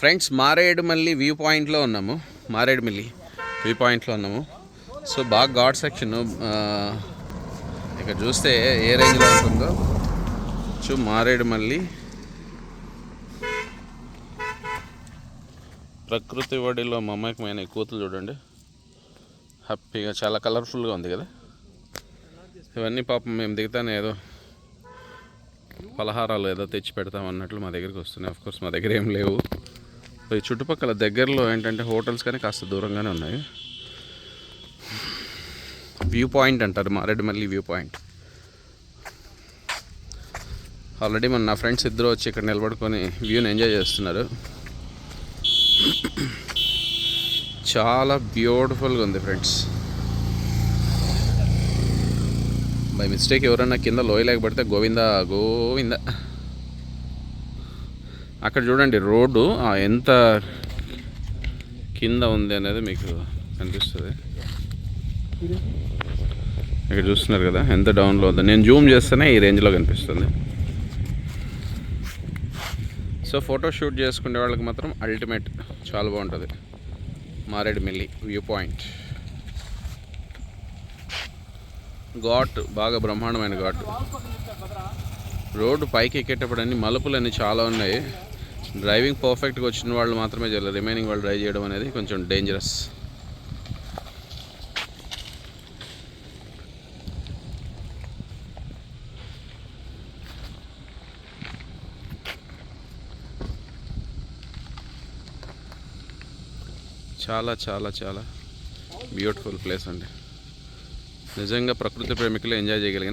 Friends Maredumilli view పాయింట్లో ఉన్నాము. Maredumilli view పాయింట్లో ఉన్నాము. సో బాగా ఘాట్ సెక్షన్ ఇక్కడ చూస్తే ఏ రేంజ్లో ఉంటుందో. చూ మారేడుమల్లి ప్రకృతి ఒడిలో మమ్మకమైన కూతులు చూడండి. హ్యాపీగా చాలా కలర్ఫుల్గా ఉంది కదా. ఇవన్నీ పాపం మేము దిగుతానే ఏదో పలహారాలు ఏదో తెచ్చి పెడతాం అన్నట్లు మా దగ్గరికి వస్తున్నాయి. కోర్స్ మా దగ్గర ఏం లేవు. సో ఈ చుట్టుపక్కల దగ్గరలో ఏంటంటే హోటల్స్ కానీ కాస్త దూరంగానే ఉన్నాయి. వ్యూ పాయింట్ అంటారు మారేడుమల్లి వ్యూ పాయింట్. ఆల్రెడీ మన నా ఫ్రెండ్స్ ఇద్దరు వచ్చి ఇక్కడ నిలబడుకొని వ్యూని ఎంజాయ్ చేస్తున్నారు. చాలా బ్యూటిఫుల్గా ఉంది ఫ్రెండ్స్. బై మిస్టేక్ ఎవరన్నా కింద లోయలేక పడితే గోవింద గోవింద. అక్కడ చూడండి రోడ్డు ఎంత కింద ఉంది అనేది మీకు కనిపిస్తుంది. ఇక్కడ చూస్తున్నారు కదా ఎంత డౌన్లో ఉందో. నేను జూమ్ చేస్తేనే ఈ రేంజ్లో కనిపిస్తుంది. సో ఫోటో షూట్ చేసుకునే వాళ్ళకి మాత్రం అల్టిమేట్ చాలా బాగుంటుంది. మారేడుమిల్లి వ్యూ పాయింట్ ఘాట్ బాగా బ్రహ్మాండమైన ఘాట్. రోడ్డు పైకి ఎక్కేటప్పుడు అన్ని మలుపులన్నీ చాలా ఉన్నాయి. డ్రైవింగ్ పర్ఫెక్ట్గా వచ్చిన వాళ్ళు మాత్రమే చేయాలి. రిమైనింగ్ వాళ్ళు డ్రైవ్ చేయడం అనేది కొంచెం డేంజరస్ చాలా చాలా చాలా బ్యూటిఫుల్ ప్లేస్ అండి. నిజంగా ప్రకృతి ప్రేమికులు ఎంజాయ్ చేయగలిగిన